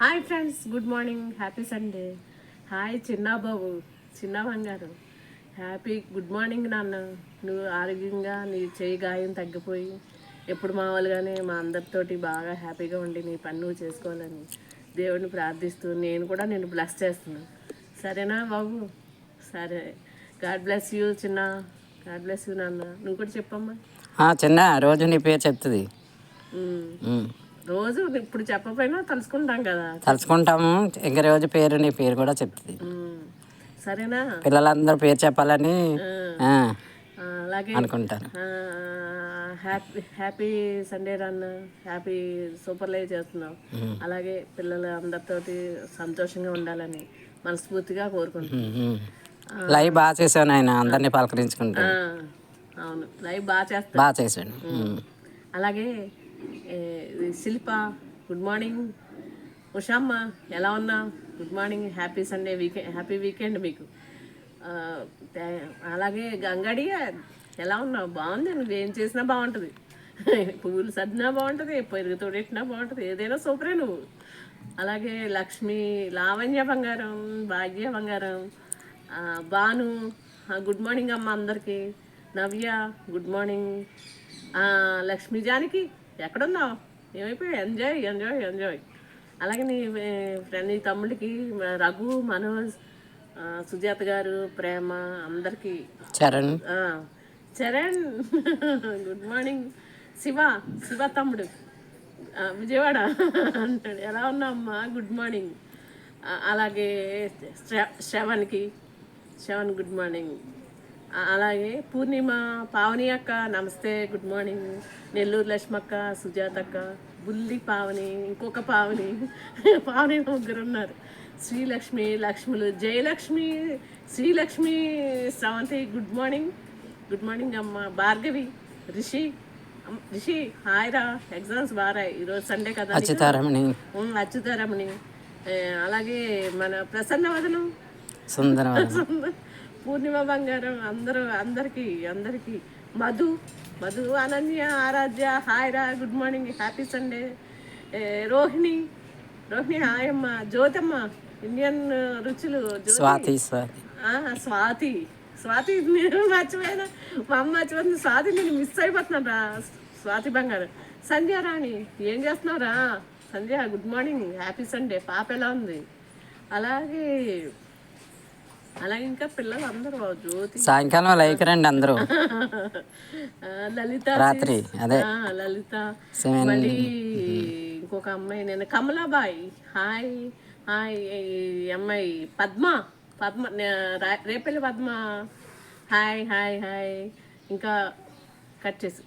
Hi friends good morning. Happy Sunday. Hi చిన్న బాబు చిన్న బంగారు. హ్యాపీ గుడ్ మార్నింగ్ నాన్న. నువ్వు ఆరోగ్యంగా నీ చేయి గాయం తగ్గిపోయి ఎప్పుడు మామూలుగానే మా అందరితోటి బాగా హ్యాపీగా ఉండి నీ పని నువ్వు చేసుకోవాలని దేవుడిని ప్రార్థిస్తూ నేను కూడా నేను బ్లెస్ చేస్తున్నాను సరేనా బాబు? సరే. గాడ్ బ్లెస్ యూ చిన్న. గాడ్ బ్లెస్ యూ నాన్న. నువ్వు కూడా చెప్పమ్మా. ఆ, చిన్న రోజు నీ పేరు చెప్తుంది. రోజు ఇప్పుడు చెప్పకపోయినా తలుసుకుంటాం కదా. తలుచుకుంటాము. ఇంక రోజు పేరు నీ పేరు కూడా చెప్తుంది. సరేనా? పిల్లలందరూ పేరు చెప్పాలని అలాగే. అనుకుంటాను. Happy happy Sunday run happy super live చేస్తున్నాం అలాగే పిల్లలు అందరితోటి సంతోషంగా ఉండాలని మనస్ఫూర్తిగా కోరుకుంటున్నాం. లైవ్ బాగా చేసావు ఆయన అందరినీ ఆ, పలకరించుకుంటాను అవును. లైవ్ బాగా చేస్తాం. బాగా ఉమ్. అలాగే శిల్ప గుడ్ మార్నింగ్ ఉషామ్మ ఎలా ఉన్నా good morning happy Sunday weekend happy weekend మీకు. అలాగే గంగడి ఎలా ఉన్నావు? బాగుంది నువ్వు ఏం చేసినా బాగుంటుంది. పువ్వులు సర్దినా బాగుంటుంది పెరుగు తోడెట్టినా బాగుంటుంది ఏదైనా సూపరే నువ్వు. అలాగే లక్ష్మి లావణ్య బంగారం భాగ్య బంగారం భాను గుడ్ మార్నింగ్ అమ్మ అందరికీ. నవ్య గుడ్ మార్నింగ్ లక్ష్మీ జానకి ఎక్కడున్నావు? ఏమైపోయావు? ఎంజాయ్ ఎంజాయ్ ఎంజాయ్ అలాగే నీ ఫ్రెండ్ నీ తమ్ముడికి రఘు మనోజ్ సుజాత గారు ప్రేమ అందరికీ. చరణ్. చరణ్. గుడ్ మార్నింగ్ శివ శివ తమ్ముడు. విజయవాడ అంటాడు. ఎలా ఉన్నావమ్మా? గుడ్ మార్నింగ్ అలాగే శ్ర- శ్రవణ్కి. శ్రవణ్ గుడ్ మార్నింగ్ అలాగే పూర్ణిమ పావని అక్క నమస్తే గుడ్ మార్నింగ్. నెల్లూరు లక్ష్మక్క సుజాత అక్క బుల్లి పావని ఇంకొక పావని. పావని ముగ్గురు ఉన్నారు. Srilakshmi లక్ష్ములు Jayalakshmi Srilakshmi Sravanthi good morning. Good morning అమ్మ భార్గవి రిషి. రిషి హాయ్ రా ఎగ్జామ్స్ బారాయి. ఈరోజు సండే కదా? అచ్యుతారమణి అచ్యుతారమణి అలాగే మన ప్రసన్న వదలు సుందరం పూర్ణిమ బంగారం అందరూ అందరికీ అందరికీ. మధు మధు అనన్య ఆరాధ్య హాయ్ రా good morning happy Sunday. Rohini Rohini hi అమ్మ. జ్యోతమ్మ ఇండియన్ రుచులు జ్యోతి. స్వాతి స్వాతి. ఆ, స్వాతి. స్వాతి నేను మర్చిపోయినా మా అమ్మ మర్చిపోయింది స్వాతి నేను మిస్ అయిపోతున్నాను రా. స్వాతి బంగారు. సంధ్య రాణి ఏం చేస్తున్నావు రా Sandhya good morning happy Sunday. పాప ఎలా ఉంది? అలాగే అలాగే ఇంకా పిల్లలు అందరూ జ్యోతి. సాయంకాలం లైక్ రండి అందరూ. లలిత రాత్రి అదే. లలిత. మళ్ళీ ఇంకొక అమ్మాయి నేను కమలాబాయ్. హాయ్ హాయ్ అమ్మాయి Padma Padma Repalle Padma. Hi hi hi. ఇంకా కట్ చేసి